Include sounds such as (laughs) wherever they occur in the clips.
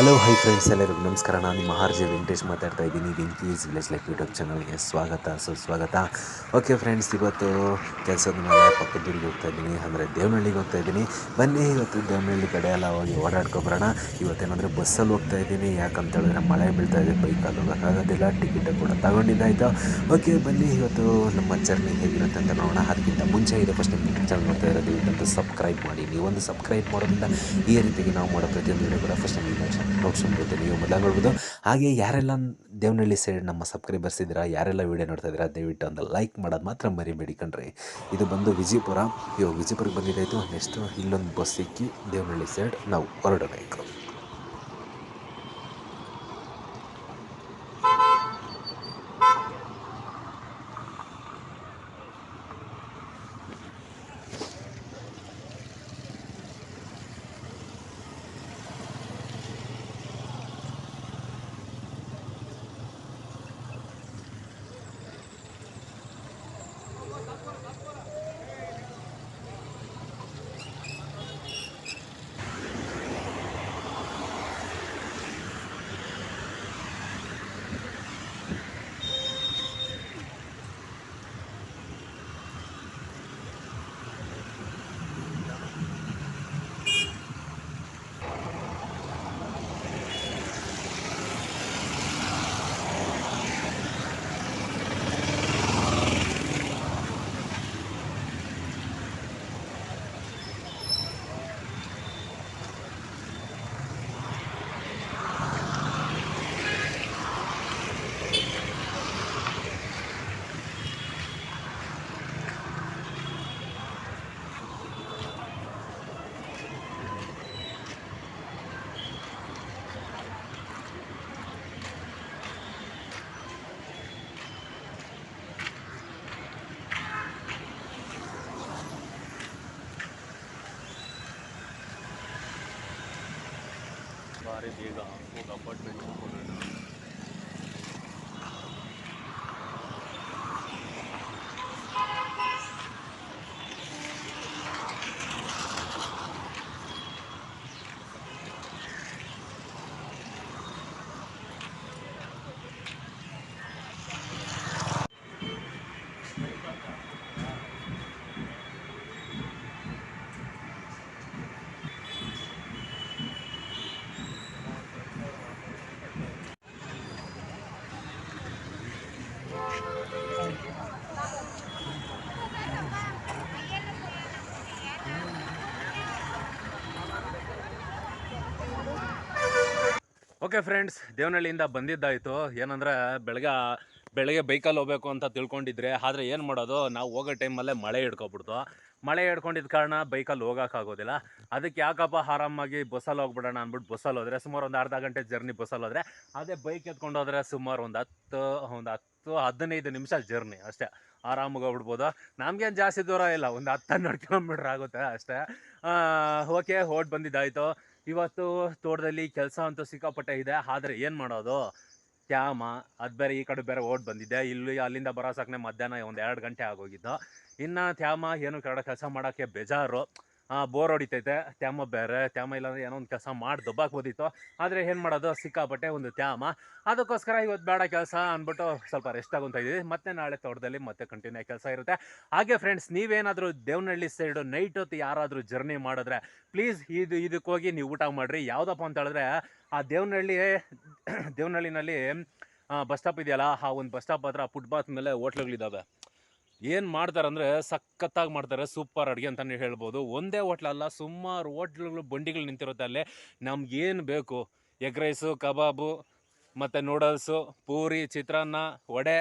Hello hi friends ಎಲ್ಲರಿಗೂ ನಮಸ್ಕಾರ. ನಾನು ನಿಮ್ಮ ಆರ್ ಜೆ ವೆಂಕಟೇಶ್ ಮಾತಾಡ್ತಾ ಇದ್ದೀನಿ. ವೆಂಕೀಸ್ ವಿಲೇಜ್ ಲೈಫ್ ಯೂಟ್ಯೂಬ್ ಚಾನಲ್ಗೆ ಸ್ವಾಗತ. ಸುಸ್ವಾಗತ ಓಕೆ ಫ್ರೆಂಡ್ಸ್ ಇವತ್ತು ಕೆಲಸದ ಮೇಲೆ ಪಕ್ಕದೂರಿಗೆ ಹೋಗ್ತಾ ಇದ್ದೀನಿ. ಅಂದರೆ ದೇವನಹಳ್ಳಿಗೆ ಹೋಗ್ತಾ ಇದ್ದೀನಿ. ಬನ್ನಿ, ಇವತ್ತು ದೇವನಹಳ್ಳಿ ಕಡೆ ಎಲ್ಲ ಹೋಗಿ ಓಡಾಡ್ಕೊಬರೋಣ. ಇವತ್ತೇನಂದರೆ ಬಸ್ಸಲ್ಲಿ ಹೋಗ್ತಾ ಇದ್ದೀನಿ. ಯಾಕಂತ ಹೇಳಿದ್ರೆ ಮಳೆ ಬೀಳ್ತಾ ಇದೆ. ಬೈಕಲ್ಲಿ ಹೋಗೋಕ್ಕಾಗೋದಿಲ್ಲ ಟಿಕೆಟ್ ಕೂಡ ತಗೊಂಡಿದ್ದಾಯಿತು ಓಕೆ ಬನ್ನಿ, ಇವತ್ತು ನಮ್ಮ ಜರ್ನಿ ಹೇಗಿರುತ್ತೆ ಅಂತ ನೋಡೋಣ. ಅದಕ್ಕಿಂತ ಮುಂಚೆ ಇದೆ ಫಸ್ಟ್ ನಿಮ್ಮ ಚಾನಲ್ ನೋಡ್ತಾ ಇರೋದು. ಇವತ್ತು ಸಬ್ಸ್ಕ್ರೈಬ್ ಮಾಡಿ. ನೀವೊಂದು ಸಬ್ಸ್ಕ್ರೈಬ್ ಮಾಡೋದ್ರಿಂದ ಈ ರೀತಿಗೆ ನಾವು ಮಾಡೋ ಪ್ರತಿಯೊಂದು ಕೂಡ ಫಸ್ಟ್ ನಿಮ್ಮ ನೋಡ್ಸ್ಕೊಂಡ್ಬಿಡುತ್ತೆ ನೀವು ಮೊದಲ ನೋಡ್ಬೋದು. ಹಾಗೆ ಯಾರೆಲ್ಲ ದೇವನಹಳ್ಳಿ ಸೈಡ್ ನಮ್ಮ ಸಬ್ಸ್ಕ್ರೈಬರ್ಸ್ ಇದ್ದೀರಾ, ಯಾರೆಲ್ಲ ವೀಡಿಯೋ ನೋಡ್ತಾ ಇದ್ದೀರಾ, ದಯವಿಟ್ಟು ಒಂದು ಲೈಕ್ ಮಾಡೋದು ಮಾತ್ರ ಮರಿಬೇಡಿ ಕಣ್ರಿ. ಇದು ಬಂದು ವಿಜಯಪುರ. ಇವಾಗ ವಿಜಯಪುರಕ್ಕೆ ಬಂದಿದ್ದಾಯಿತು. ನೆಕ್ಸ್ಟು ಇಲ್ಲೊಂದು ಬಸ್ ಸಿಕ್ಕಿ ದೇವನಹಳ್ಳಿ ಸೈಡ್ ನಾವು ಹೊರಡಬೇಕು. सारे देगा ಓಕೆ ಫ್ರೆಂಡ್ಸ್ ದೇವನಹಳ್ಳಿಯಿಂದ ಬಂದಿದ್ದಾಯಿತು. ಏನಂದ್ರೆ, ಬೆಳಗ್ಗೆ ಬೆಳಗ್ಗೆ ಬೈಕಲ್ಲಿ ಹೋಗ್ಬೇಕು ಅಂತ ತಿಳ್ಕೊಂಡಿದ್ರೆ, ಆದರೆ ಏನು ಮಾಡೋದು? ನಾವು ಹೋಗೋ ಟೈಮಲ್ಲೇ ಮಳೆ ಹಿಡ್ಕೊಬಿಡ್ತು. ಮಳೆ ಹಿಡ್ಕೊಂಡಿದ್ದ ಕಾರಣ ಬೈಕಲ್ಲಿ ಹೋಗೋಕ್ಕಾಗೋದಿಲ್ಲ ಅದಕ್ಕೆ ಯಾಕಪ್ಪ ಆರಾಮಾಗಿ ಬಸ್ಸಲ್ಲಿ ಹೋಗ್ಬಿಡೋಣ ಅಂದ್ಬಿಟ್ಟು ಬಸ್ಸಲ್ಲಿ ಹೋದರೆ, ಸುಮಾರು ಒಂದು ಅರ್ಧ ಗಂಟೆ ಜರ್ನಿ ಬಸ್ಸಲ್ಲಿ ಹೋದರೆ, ಅದೇ ಬೈಕ್ ಎತ್ಕೊಂಡು ಹೋದರೆ ಸುಮಾರು ಒಂದು ಹತ್ತು ಒಂದು ಹತ್ತು, ಹದಿನೈದು ನಿಮಿಷ ಜರ್ನಿ ಅಷ್ಟೇ. ಆರಾಮಾಗಿ ಹೋಗ್ಬಿಡ್ಬೋದು. ನಮಗೇನು ಜಾಸ್ತಿ ದೂರ ಇಲ್ಲ, ಒಂದು ಹತ್ತು ಹನ್ನೆರಡು ಕಿಲೋಮೀಟ್ರ್ ಆಗುತ್ತೆ ಅಷ್ಟೇ. ಓಕೆ ಹೊರಟು ಬಂದಿದ್ದಾಯಿತು. ಇವತ್ತು ತೋಟದಲ್ಲಿ ಕೆಲಸ ಅಂತೂ ಸಿಕ್ಕಾಪಟ್ಟೆ ಇದೆ, ಆದರೆ ಏನು ಮಾಡೋದು? ತ್ಯಾಮ, ಅದು ಬೇರೆ ಈ ಕಡೆ ಬೇರೆ ಓಡ್ ಬಂದಿದ್ದೆ ಇಲ್ಲಿ ಅಲ್ಲಿಂದ ಬರೋ ಸಾಕನೆ ಮಧ್ಯಾಹ್ನ ಒಂದು ಎರಡು ಗಂಟೆ ಆಗೋಗಿದ್ದು. ಇನ್ನು ತ್ಯಾಮ ಏನು ಕಡೆ ಕೆಲಸ ಮಾಡೋಕ್ಕೆ ಬೇಜಾರು. ಬೋರ್ ಹೊಡಿತೈತೆ, ತ್ಯಾಮ ಬೇರೆ, ತ್ಯಾಮ ಇಲ್ಲಾಂದ್ರೆ ಏನೋ ಒಂದು ಕೆಲಸ ಮಾಡಿ ದಬ್ಬಾಕ್ಬೋದಿತ್ತು, ಆದರೆ ಏನು ಮಾಡೋದು, ಸಿಕ್ಕಾಪಟ್ಟೆ ಒಂದು ತ್ಯಾಮ. ಅದಕ್ಕೋಸ್ಕರ ಇವತ್ತು ಬೇಡ ಕೆಲಸ ಅಂದ್ಬಿಟ್ಟು ಸ್ವಲ್ಪ ರೆಸ್ಟ್ ಆಗುವಂತ ಇದ್ದೀವಿ. ಮತ್ತೆ ನಾಳೆ ತೋಟದಲ್ಲಿ ಮತ್ತೆ ಕಂಟಿನ್ಯೂ ಕೆಲಸ ಇರುತ್ತೆ. ಹಾಗೆ ಫ್ರೆಂಡ್ಸ್ ನೀವೇನಾದರೂ ದೇವನಹಳ್ಳಿ ಸೈಡು ನೈಟ್ ಹೊತ್ತು ಯಾರಾದರೂ ಜರ್ನಿ ಮಾಡಿದ್ರೆ ಪ್ಲೀಸ್ ಇದು, ಇದಕ್ಕೆ ಹೋಗಿ ನೀವು ಊಟ ಮಾಡಿರಿ. ಯಾವುದಪ್ಪ ಅಂತ ಹೇಳಿದ್ರೆ, ಆ ದೇವನಹಳ್ಳಿ, ದೇವನಹಳ್ಳಿನಲ್ಲಿ ಬಸ್ ಸ್ಟಾಪ್ ಇದೆಯಲ್ಲ, ಆ ಒಂದು ಬಸ್ ಸ್ಟಾಪ್ ಹತ್ರ ಫುಟ್ಪಾತ್ ಮೇಲೆ ಹೋಟ್ಲುಗಳಿದ್ದಾವೆ. ಏನು ಮಾಡ್ತಾರೆ ಅಂದರೆ ಸಖತ್ತಾಗಿ ಮಾಡ್ತಾರೆ, ಸೂಪರ್ ಅಡುಗೆ ಅಂತಲೇ ಹೇಳ್ಬೋದು. ಒಂದೇ ಹೋಟ್ಲಲ್ಲ ಸುಮಾರು ಹೋಟ್ಲುಗಳು ಬಂಡಿಗಳು ನಿಂತಿರುತ್ತೆ ಅಲ್ಲಿ. ನಮ್ಗೇನು ಬೇಕು? ಎಗ್ ರೈಸು, ಕಬಾಬು, ಮತ್ತು ನೂಡಲ್ಸು, ಪೂರಿ, ಚಿತ್ರಾನ್ನ, ವಡೆ,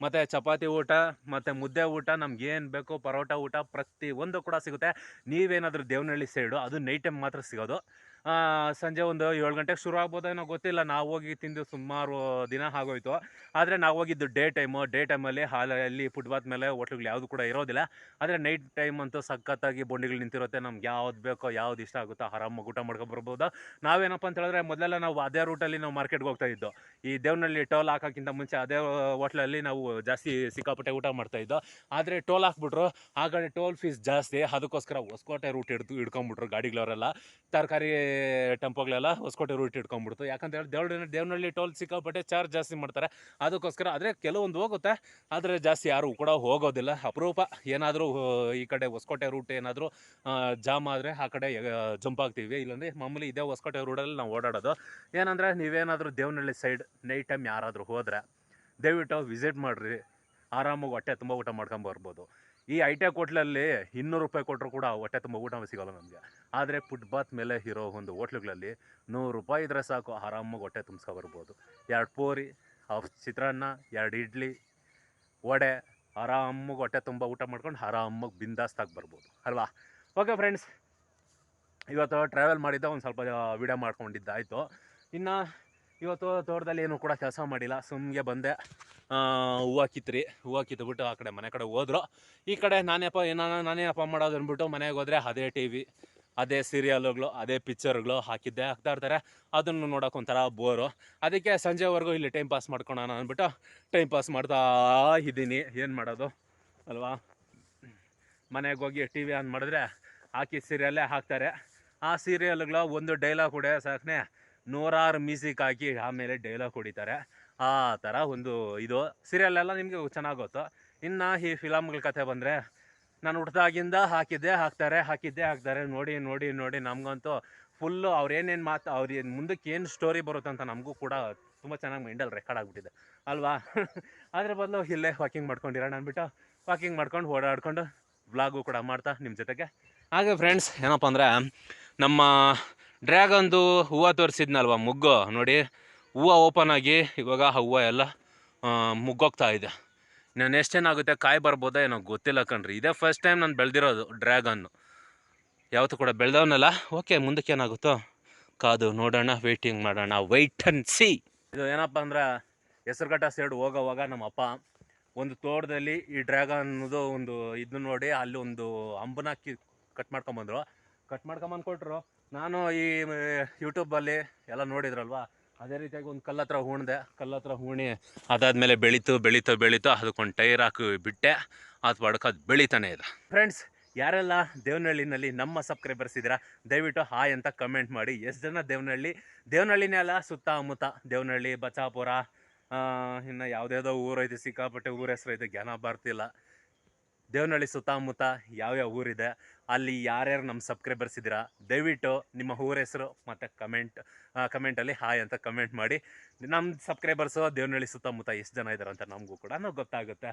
ಮತ್ತು ಚಪಾತಿ ಊಟ, ಮತ್ತು ಮುದ್ದೆ ಊಟ. ನಮ್ಗೆ ಏನು ಬೇಕು? ಪರೋಟ ಊಟ ಪ್ರತಿ ಒಂದು ಕೂಡ ಸಿಗುತ್ತೆ. ನೀವೇನಾದರೂ ದೇವನಹಳ್ಳಿ ಸೈಡು, ಅದು ನೈಟ್ ಟೈಮ್ ಮಾತ್ರ ಸಿಗೋದು. ಸಂಜೆ ಒಂದು ಏಳು ಗಂಟೆಗೆ ಶುರು ಆಗ್ಬೋದೇನೋ ಗೊತ್ತಿಲ್ಲ. ನಾವು ಹೋಗಿ ತಿಂದು ಸುಮಾರು ದಿನ ಆಗೋಯ್ತು. ಆದರೆ ನಾವು ಹೋಗಿದ್ದು ಡೇ ಟೈಮು. ಡೇ ಟೈಮಲ್ಲಿ ಹಾಲಲ್ಲಿ ಫುಟ್ಬಾತ್ ಮೇಲೆ ಹೋಟ್ಲುಗಳು ಯಾವುದು ಕೂಡ ಇರೋದಿಲ್ಲ. ಆದರೆ ನೈಟ್ ಟೈಮ್ ಅಂತೂ ಸಖತ್ತಾಗಿ ಬೊಂಡಿಗಳು ನಿಂತಿರುತ್ತೆ. ನಮ್ಗೆ ಯಾವ್ದು ಬೇಕೋ ಯಾವ್ದು ಇಷ್ಟ ಆಗುತ್ತೋ ಆರಾಮಾಗಿ ಊಟ ಮಾಡ್ಕೊಂಡು ಬರ್ಬೋದು. ನಾವೇನಪ್ಪ ಅಂತ ಹೇಳಿದ್ರೆ ಮೊದಲೆಲ್ಲ ನಾವು ಅದೇ ರೂಟಲ್ಲಿ ನಾವು ಮಾರ್ಕೆಟ್ಗೆ ಹೋಗ್ತಾ ಇದ್ದೋ. ಈ ದೇವ್ನಲ್ಲಿ ಟೋಲ್ ಹಾಕೋಕ್ಕಿಂತ ಮುಂಚೆ ಅದೇ ಹೋಟ್ಲಲ್ಲಿ ನಾವು ಜಾಸ್ತಿ ಸಿಕ್ಕಾಪಟ್ಟೆ ಊಟ ಮಾಡ್ತಾ ಇದ್ದೋ. ಆದರೆ ಟೋಲ್ ಹಾಕ್ಬಿಟ್ರು. ಆ ಕಡೆ ಟೋಲ್ ಫೀಸ್ ಜಾಸ್ತಿ. ಅದಕ್ಕೋಸ್ಕರ ಹೊಸ್ಕೋಟೆ ರೂಟ್ ಹಿಡ್ದು ಹಿಡ್ಕೊಂಬಿಟ್ರು ಗಾಡಿಗಳವರೆಲ್ಲ. ತರಕಾರಿ ಟೆಂಪೋಗಳೆಲ್ಲ ಹೊಸಕೋಟೆ ರೂಟ್ ಇಟ್ಕೊಂಡ್ಬಿಡ್ತು. ಯಾಕಂತ ಹೇಳಿ ದೇವನಹಳ್ಳಿ ದೇವನಹಳ್ಳಿ ಟೋಲ್ ಸಿಕ್ಕಾಪಟ್ಟೆ ಚಾರ್ಜ್ ಜಾಸ್ತಿ ಮಾಡ್ತಾರೆ. ಅದಕ್ಕೋಸ್ಕರ ಆದರೆ ಕೆಲವೊಂದು ಹೋಗುತ್ತೆ, ಆದರೆ ಜಾಸ್ತಿ ಯಾರು ಕೂಡ ಹೋಗೋದಿಲ್ಲ. ಅಪರೂಪ, ಏನಾದರೂ ಈ ಕಡೆ ಹೊಸಕೋಟೆ ರೂಟ್ ಏನಾದರೂ ಜಾಮ್ ಆದರೆ ಆ ಕಡೆ ಜಂಪ್ ಆಗ್ತೀವಿ. ಇಲ್ಲಾಂದರೆ ಮಾಮೂಲಿ ಇದೇ ಹೊಸಕೋಟೆ ರೂಟಲ್ಲಿ ನಾವು ಓಡಾಡೋದು. ಏನಂದರೆ ನೀವೇನಾದರೂ ದೇವನಹಳ್ಳಿ ಸೈಡ್ ನೈಟ್ ಟೈಮ್ ಯಾರಾದರೂ ಹೋದರೆ, ದಯವಿಟ್ಟು ವಿಸಿಟ್ ಮಾಡಿರಿ. ಆರಾಮಾಗಿ ಹೊಟ್ಟೆ ತುಂಬ ಊಟ ಮಾಡ್ಕೊಂಡು ಬರ್ಬೋದು. ಈ ಐ ಹೋಟ್ಲಲ್ಲಿ ಇನ್ನೂರು ರೂಪಾಯಿ ಕೊಟ್ಟರು ಕೂಡ ಹೊಟ್ಟೆ ತುಂಬ ಊಟ ಸಿಗೋಲ್ಲ ನಮಗೆ. ಆದರೆ ಫುಟ್ಪಾತ್ ಮೇಲೆ ಇರೋ ಒಂದು ಹೋಟ್ಲುಗಳಲ್ಲಿ ನೂರು ರೂಪಾಯಿ ಇದ್ರೆ ಸಾಕು, ಆರಾಮಾಗಿ ಹೊಟ್ಟೆ ತುಂಬಿಸ್ಕೊ ಬರ್ಬೋದು. ಎರಡು ಪೂರಿ ಹಾಫ್ ಚಿತ್ರಾನ್ನ, ಎರಡು ಇಡ್ಲಿ, ವಡೆ, ಆರಾಮಾಗಿ ಹೊಟ್ಟೆ ತುಂಬ ಊಟ ಮಾಡ್ಕೊಂಡು ಆರಾಮಾಗಿ ಬಿಂದಾಸ್ತಾಗಿ ಬರ್ಬೋದು, ಅಲ್ವಾ? ಓಕೆ ಫ್ರೆಂಡ್ಸ್ ಇವತ್ತು ಟ್ರಾವೆಲ್ ಮಾಡಿದ್ದ, ಒಂದು ಸ್ವಲ್ಪ ವಿಡಿಯೋ ಮಾಡ್ಕೊಂಡಿದ್ದಾಯಿತು. ಇನ್ನು ಇವತ್ತು ತೋಟದಲ್ಲಿ ಏನು ಕೂಡ ಕೆಲಸ ಮಾಡಿಲ್ಲ ಸುಮ್ಗೆ ಬಂದೆ. ಹೂವು ಕಿತ್ರಿ, ಹೂವು ಕಿತ್ಬಿಟ್ಟು ಆ ಕಡೆ ಮನೆ ಕಡೆ ಹೋದ್ರು. ಈ ಕಡೆ ನಾನೇಪ್ಪ ಏನಾನ ನಾನೇ ಅಪ್ಪ ಮಾಡೋದು ಅಂದ್ಬಿಟ್ಟು ಮನೆಗೆ ಹೋದರೆ ಅದೇ ಟಿ ವಿ ಅದೇ ಸೀರಿಯಲ್ಗಳು ಅದೇ ಪಿಕ್ಚರ್ಗಳು ಹಾಕಿದ್ದೆ. ಹಾಕ್ತಾ ಇರ್ತಾರೆ. ಅದನ್ನು ನೋಡೋಕೆ ಒಂಥರ ಬೋರು ಅದಕ್ಕೆ ಸಂಜೆವರೆಗೂ ಇಲ್ಲಿ ಟೈಮ್ ಪಾಸ್ ಮಾಡ್ಕೊಳೋಣ ಅಂದ್ಬಿಟ್ಟು ಟೈಮ್ ಪಾಸ್ ಮಾಡ್ತಾ ಇದ್ದೀನಿ. ಏನು ಮಾಡೋದು? ಅಲ್ವಾ? ಮನೆಗೆ ಹೋಗಿ ಟಿ ವಿ ಆನ್ ಮಾಡಿದ್ರೆ ಹಾಕಿ ಸೀರಿಯಲ್ಲೇ ಹಾಕ್ತಾರೆ. ಆ ಸೀರಿಯಲ್ಗಳ ಒಂದು ಡೈಲಾಗ್ ಹೊಡೆಯೋ ಸಾಕನೆ ನೂರಾರು ಮ್ಯೂಸಿಕ್ ಹಾಕಿ ಆಮೇಲೆ ಡೈಲಾಗ್ ಹೊಡಿತಾರೆ. ಆ ಥರ ಒಂದು ಇದು. ಸೀರಿಯಲ್ ಎಲ್ಲ ನಿಮಗೆ ಚೆನ್ನಾಗಿ ಗೊತ್ತು. ಇನ್ನು ಈ ಫಿಲಮ್ಗಳ ಕತೆ ಬಂದರೆ ನಾನು ಹುಟ್ಟಿದಾಗಿಂದ ಹಾಕಿದ್ದೆ, ಹಾಕ್ತಾರೆ ಹಾಕಿದ್ದೆ, ಹಾಕ್ತಾರೆ. ನೋಡಿ ನೋಡಿ ನೋಡಿ ನಮಗಂತೂ ಫುಲ್ಲು ಅವ್ರೇನೇನು ಮಾತು, ಅವ್ರು ಮುಂದಕ್ಕೆ ಏನು ಸ್ಟೋರಿ ಬರುತ್ತೆ ಅಂತ ನಮಗೂ ಕೂಡ ತುಂಬ ಚೆನ್ನಾಗಿ ಮೈಂಡಲ್ಲಿ ರೆಕಾರ್ಡ್ ಆಗಿಬಿಟ್ಟಿದೆ. ಅಲ್ವಾ? (laughs) ಅದ್ರ ಬದಲು ಇಲ್ಲೇ ವಾಕಿಂಗ್ ಮಾಡ್ಕೊಂಡಿರೋಣ ಅಂದ್ಬಿಟ್ಟು ವಾಕಿಂಗ್ ಮಾಡ್ಕೊಂಡು ಓಡಾಡ್ಕೊಂಡು ವ್ಲಾಗು ಕೂಡ ಮಾಡ್ತಾ ನಿಮ್ಮ ಜೊತೆಗೆ. ಹಾಗೆ ಫ್ರೆಂಡ್ಸ್ ಏನಪ್ಪ ಅಂದರೆ ನಮ್ಮ ಡ್ರ್ಯಾಗನ್ದು ಹೂವು ತೋರಿಸಿದ್ನಲ್ವ ಮುಗ್ಗು? ನೋಡಿ, ಹೂವು ಓಪನ್ ಆಗಿ ಇವಾಗ ಆ ಹೂವು ಎಲ್ಲ ಮುಗ್ಗೋಗ್ತಾ ಇದೆ. ನಾನು ಎಷ್ಟು ಏನಾಗುತ್ತೆ ಕಾಯಿ ಬರ್ಬೋದಾ ಏನೋ ಗೊತ್ತಿಲ್ಲ ಕಣ್ರಿ. ಇದೇ ಫಸ್ಟ್ ಟೈಮ್ ನಾನು ಬೆಳೆದಿರೋದು ಡ್ರ್ಯಾಗನ್ನು ಯಾವತ್ತೂ ಕೂಡ ಬೆಳೆದವನಲ್ಲ? ಓಕೆ ಮುಂದಕ್ಕೆ ಏನಾಗುತ್ತೋ? ಕಾದು ನೋಡೋಣ ವೆಯ್ಟಿಂಗ್ ಮಾಡೋಣ. ವೈಟ್ ಅಂಡ್ ಸಿ ಇದು ಏನಪ್ಪ ಅಂದ್ರೆ, ಹೆಸರುಘಟ್ಟ ಸೈಡ್ ಹೋಗೋವಾಗ ನಮ್ಮ ಅಪ್ಪ ಒಂದು ತೋಟದಲ್ಲಿ ಈ ಡ್ರ್ಯಾಗನ್ದು ಒಂದು ಇದನ್ನು ನೋಡಿ, ಅಲ್ಲಿ ಒಂದು ಅಂಬನ ಹಾಕಿ ಕಟ್ ಮಾಡ್ಕೊಂಬಂದ್ರು. ಕಟ್ ಮಾಡ್ಕೊಂಬಂದು ಕೊಟ್ಟರು ನಾನು ಈ ಯೂಟ್ಯೂಬಲ್ಲಿ ಎಲ್ಲ ನೋಡಿದ್ರಲ್ವಾ? ಅದೇ ರೀತಿಯಾಗಿ ಒಂದು ಕಲ್ಲತ್ರ ಹೂಣ್ದೆ. ಕಲ್ಲ ಹತ್ರ ಹೂಣಿ ಅದಾದ್ಮೇಲೆ ಬೆಳೀತು ಬೆಳೀತು ಬೆಳೀತು ಅದಕ್ಕೊಂದು ಟೈರ್ ಹಾಕಿ ಬಿಟ್ಟೆ. ಅದು ಪಡ್ಕ ಅದು ಬೆಳೀತಾನೆ ಇದೆ. ಫ್ರೆಂಡ್ಸ್ ಯಾರೆಲ್ಲ ದೇವನಹಳ್ಳಿನಲ್ಲಿ ನಮ್ಮ ಸಬ್ಸ್ಕ್ರೈಬರ್ಸ್ ಇದ್ದೀರಾ, ದಯವಿಟ್ಟು ಹಾಯ್ ಅಂತ ಕಮೆಂಟ್ ಮಾಡಿ. ಎಷ್ಟು ಜನ ದೇವನಹಳ್ಳಿ? ದೇವನಹಳ್ಳಿನೇ ಅಲ್ಲ, ಸುತ್ತಮುತ್ತ ದೇವನಹಳ್ಳಿ, ಬಚಾಪುರ ಇನ್ನು ಯಾವುದ್ಯಾವುದೋ ಊರೈತೆ ಸಿಕ್ಕಾಪಟ್ಟೆ ಊರ ಹೆಸರು ಐತೆ ಜ್ಞಾನ ಬರ್ತಿಲ್ಲ ದೇವನಹಳ್ಳಿ ಸುತ್ತಮುತ್ತ ಯಾವ್ಯಾವ ಊರಿದೆ, ಅಲ್ಲಿ ಯಾರ್ಯಾರು ನಮ್ಮ ಸಬ್ಸ್ಕ್ರೈಬರ್ಸ್ ಇದ್ದೀರಾ, ದಯವಿಟ್ಟು ನಿಮ್ಮ ಊರ ಹೆಸರು ಮತ್ತು ಕಮೆಂಟ್ ಕಮೆಂಟಲ್ಲಿ ಹಾಯ್ ಅಂತ ಕಮೆಂಟ್ ಮಾಡಿ. ನಮ್ಮ ಸಬ್ಸ್ಕ್ರೈಬರ್ಸು ದೇವನಹಳ್ಳಿ ಸುತ್ತಮುತ್ತ ಎಷ್ಟು ಜನ ಇದ್ದಾರೆ ಅಂತ ನಮಗೂ ಕೂಡ ಗೊತ್ತಾಗುತ್ತೆ.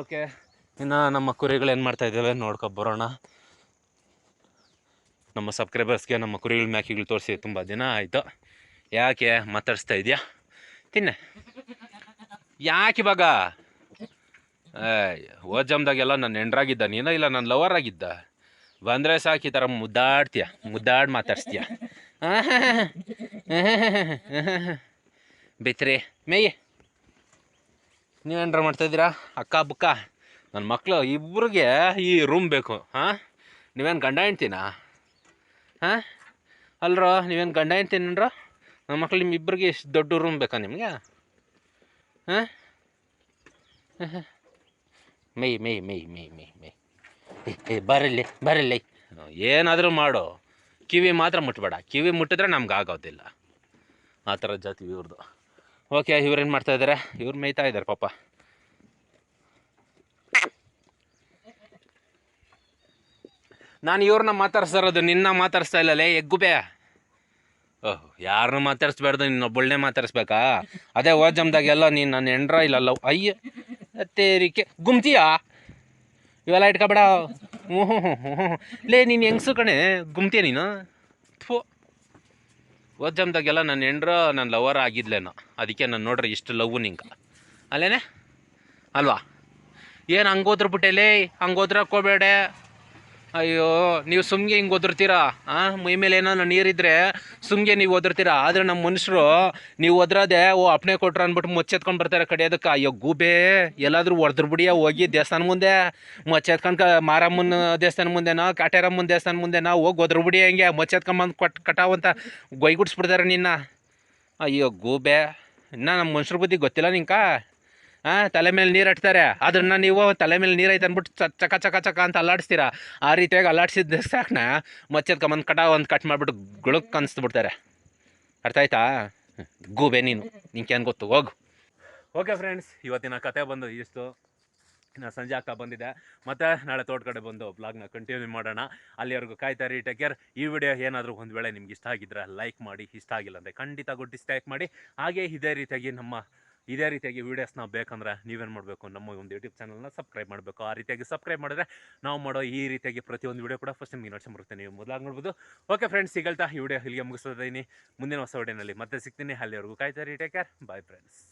ಓಕೆ ಇನ್ನು ನಮ್ಮ ಕುರಿಗಳು ಏನು ಮಾಡ್ತಾ ಇದ್ದಾವೆ ನೋಡ್ಕೊ ಬರೋಣ. ನಮ್ಮ ಸಬ್ಸ್ಕ್ರೈಬರ್ಸ್ಗೆ ನಮ್ಮ ಕುರಿಗಳ ಮ್ಯಾಕಿಗಳು ತೋರಿಸಿ ತುಂಬ ದಿನ ಆಯಿತು. ಯಾಕೆ ಮಾತಾಡಿಸ್ತಾ ಇದೆಯಾ? ತಿನ್ನೆ. ಯಾಕೆ ಇವಾಗ? ಏಯ್, ಹೋದ ನನ್ನ ಹೆಂಡ್ರಾಗಿದ್ದ ನೀನ ಇಲ್ಲ ನನ್ನ ಲವರ್ ಆಗಿದ್ದ. ಬಂದರೆ ಸಾಕು ಈ ಥರ ಮುದ್ದಾಡ್ತೀಯ, ಮುದ್ದಾಡಿ ಮಾತಾಡ್ಸ್ತೀಯ. ಬಿತ್ರಿ, ಮೇಯ್. ನೀವೇನ್ರ ಮಾಡ್ತಾಯಿದ್ದೀರಾ? ಅಕ್ಕ, ಬುಕ್ಕ ನನ್ನ ಮಕ್ಕಳು ಇಬ್ರಿಗೆ ಈ ರೂಮ್ ಬೇಕು. ಹಾಂ ನೀವೇನು ಗಂಡ ಹೆಣ್ತೀನಾ ಹಾಂ ಅಲ್ರೋ, ನೀವೇನು ಗಂಡ ಹೆಂಡ್ತೀನನ್ರ ನನ್ನ ಮಕ್ಳು ನಿಮ್ಮ ಇಬ್ಬರಿಗೆ ಇಷ್ಟು ದೊಡ್ಡ ರೂಮ್ ಬೇಕಾ ನಿಮಗೆ? ಹಾಂ ಹಾಂ ಮೈ ಮೇ ಮೈ ಮೇ ಮೇ ಏ, ಬರಲಿ ಬರಲಿ. ಏನಾದರೂ ಮಾಡು. ಕಿವಿ ಮಾತ್ರ ಮುಟ್ಬೇಡ. ಕಿವಿ ಮುಟ್ಟಿದ್ರೆ ನಮ್ಗೆ ಆಗೋದಿಲ್ಲ. ಆ ಥರ ಜಾತಿ ಇವ್ರದ್ದು ಓಕೆ ಇವ್ರೇನು ಮಾಡ್ತಾ ಇದ್ದಾರೆ ಇವ್ರು ಮೇಯ್ತಾ ಇದ್ದಾರೆ ಪಾಪ. ನಾನು ಇವ್ರನ್ನ ಮಾತಾಡ್ಸ್ತಾ ನಿನ್ನ ಮಾತಾಡಿಸ್ತಾ ಇಲ್ಲ ಇಲ್ಲಲೇ? ಎಗ್ಗುಬೆ. ಓಹ್ ಯಾರನ್ನೂ ಮಾತಾಡಿಸ್ಬಾರ್ದು ನಿನ್ನೊಬ್ಬಳನ್ನೇ ಮಾತಾಡಿಸ್ಬೇಕಾ? ಅದೇ ಜಮ್ದಾಗೆಲ್ಲ ನೀನು ನನ್ನ ಎಂಡ್ರ ಇಲ್ಲಲ್ಲ? ಅಯ್ಯ. ತೇರಿಕೆ. ಗುಮ್ತೀಯಾ? ಇವೆಲ್ಲ ಇಟ್ಕೊಬೇಡ. ಹ್ಞೂ ಹ್ಞೂ ಹ್ಞೂ ಹ್ಞೂ ಹ್ಞೂ ಲೇ, ನೀನು ಹೆಂಗ್ಸು ಕಣೆ? ಗುಮ್ತೀಯ ನೀನು? ಥೋ. ಜಮ್ದಾಗೆಲ್ಲ ನನ್ನ ಹೆಂಡ್ರ, ನನ್ನ ಲವರ್ ಆಗಿದ್ಲೇನ ಅದಕ್ಕೆ ನಾನು ನೋಡ್ರಿ ಇಷ್ಟು ಲವ್ ನಿಂಗೆ. ಅಲ್ಲೇನೆ? ಅಲ್ವಾ? ಏನು ಹಂಗೋದ್ರ ಬಿಟ್ಟೆ ಬಿಟ್ಟೆಲೇ ಹಂಗೆ ಹೋದ್ರಕ್ಕೋಬೇಡ ಅಯ್ಯೋ, ನೀವು ಸುಮ್ಗೆ ಹಿಂಗೆ ಒದರ್ತೀರಾ ಹಾಂ ಮೈ ಮೇಲೆ ಏನೋ ನೀರಿದ್ರೆ ಸುಮ್ಗೆ ನೀವು ಒದರ್ತೀರಾ ಆದರೆ ನಮ್ಮ ಮನುಷ್ಯರು, ನೀವು ಒದ್ರದೆ, ಓ, ಅಪ್ಣೆ ಕೊಟ್ರು ಅಂದ್ಬಿಟ್ಟು ಮುಚ್ಚೆತ್ಕೊಂಡು ಬರ್ತಾರೆ ಕಡಿಯೋದಕ್ಕೆ ಅಯ್ಯೋ, ಗೂಬೆ. ಎಲ್ಲಾದರೂ ಹೊಡೆದ್ರ ಬಿಡಿಯ ಹೋಗಿ ದೇವಸ್ಥಾನ ಮುಂದೆ. ಮುಚ್ಚೆತ್ಕೊಂಡು ಮಾರಮ್ಮನ ದೇವಸ್ಥಾನ ಮುಂದೆನೋ, ಕಾಟೇರಮ್ಮನ ದೇವಸ್ಥಾನ ಮುಂದೆನೋ, ಹೋಗಿ ಒದ್ರು ಬಿಡಿ ಹಂಗೆ. ಮುಚ್ಚೆತ್ಕೊಂಬಂದು ಕೊಟ್ಟು ಕಟಾವಂತ ಗೊಯ್ಗುಡ್ಸ್ಬಿಡ್ತಾರೆ ನಿನ್ನ. ಅಯ್ಯೋ, ಗೂಬೆ. ಇನ್ನ ನಮ್ಮ ಮನುಷ್ಯರ ಬುದ್ಧಿ ಗೊತ್ತಿಲ್ಲ ನಿಂಕ? ಹಾಂ ತಲೆ ಮೇಲೆ ನೀರು ಹಟ್ತಾರೆ. ಅದನ್ನ ನೀವು ತಲೆ ಮೇಲೆ ನೀರು ಐತೆ ಅಂದ್ಬಿಟ್ಟು ಚಕ ಚಕ ಚಕ ಅಂತ ಅಲ್ಲಾಡಿಸ್ತೀರಾ? ಆ ರೀತಿಯಾಗಿ ಅಲ್ಲಾಡಿಸಿದ ಸಾಕನ? ಮಚ್ಚದ ಕಮ್ಮನ್ ಕಟ ಒಂದು ಕಟ್ ಮಾಡಿಬಿಟ್ಟು ಗುಳಕ್ ಅನ್ಸ್ಬಿಡ್ತಾರೆ. ಅರ್ಥ ಆಯ್ತಾ? ಗೂಬೆ ನೀನು. ನಿಂಕೇನು ಗೊತ್ತು? ಹೋಗು. ಓಕೆ ಫ್ರೆಂಡ್ಸ್ ಇವತ್ತಿನ ಕತೆ ಬಂದು ಇಷ್ಟು. ನಾ ಸಂಜೆ ಆಗ್ತಾ ಬಂದಿದೆ. ಮತ್ತು ನಾಳೆ ತೋಟ ಕಡೆ ಬಂದು ಬ್ಲಾಗ್ನ ಕಂಟಿನ್ಯೂ ಮಾಡೋಣ. ಅಲ್ಲಿವರೆಗೂ ಕಾಯ್ತಾರಿ ಟೇಕ್ ಕೇರ್ ಈ ವಿಡಿಯೋ ಏನಾದರೂ ಒಂದು ವೇಳೆ ನಿಮ್ಗೆ ಇಷ್ಟ ಆಗಿದ್ರೆ ಲೈಕ್ ಮಾಡಿ, ಇಷ್ಟ ಆಗಿಲ್ಲ ಅಂದರೆ ಖಂಡಿತ ಗುಡ್ ಡಿಸ್ಲೈಕ್ ಮಾಡಿ. ಹಾಗೆ ಇದೇ ರೀತಿಯಾಗಿ ನಮ್ಮ ಇದೇ ರೀತಿಯಾಗಿ ವೀಡಿಯೋಸ್ನ ಬೇಕಂದ್ರೆ ನೀವೇನು ಮಾಡಬೇಕು? ನಮ್ಮ ಒಂದು ಯೂಟ್ಯೂಬ್ ಚಾನಲ್ನ ಸಬ್ಸ್ಕ್ರೈಬ್ ಮಾಡಬೇಕು. ಆ ರೀತಿಯಾಗಿ ಸಬ್ಸ್ಕ್ರೈಬ್ ಮಾಡಿದ್ರೆ ನಾವು ಮಾಡೋ ಈ ರೀತಿಯಾಗಿ ಪ್ರತಿಯೊಂದು ವೀಡಿಯೋ ಕೂಡ ಫಸ್ಟ್ ನಿಮಗೆ ನೋಡ್ಸಿ ಬರುತ್ತೆ. ನೀವು ಮೊದಲಾಗಿ ನೋಡ್ಬೋದು. ಓಕೆ ಫ್ರೆಂಡ್ಸ್ ಸಿಗಲ್ತಾ ಈ ವಿಡಿಯೋ ಇಲ್ಲಿಗೆ ಮುಗಿಸ್ತಾ ಇದ್ದೀನಿ. ಮುಂದಿನ ಹೊಸ ವಿಡಿಯೋನಲ್ಲಿ ಮತ್ತೆ ಸಿಗ್ತೀನಿ. ಅಲ್ಲಿವರೆಗೂ ಕಾಯ್ತಾರಿ ಟೇಕ್ ಕೇರ್ ಬಾಯ್ ಫ್ರೆಂಡ್ಸ್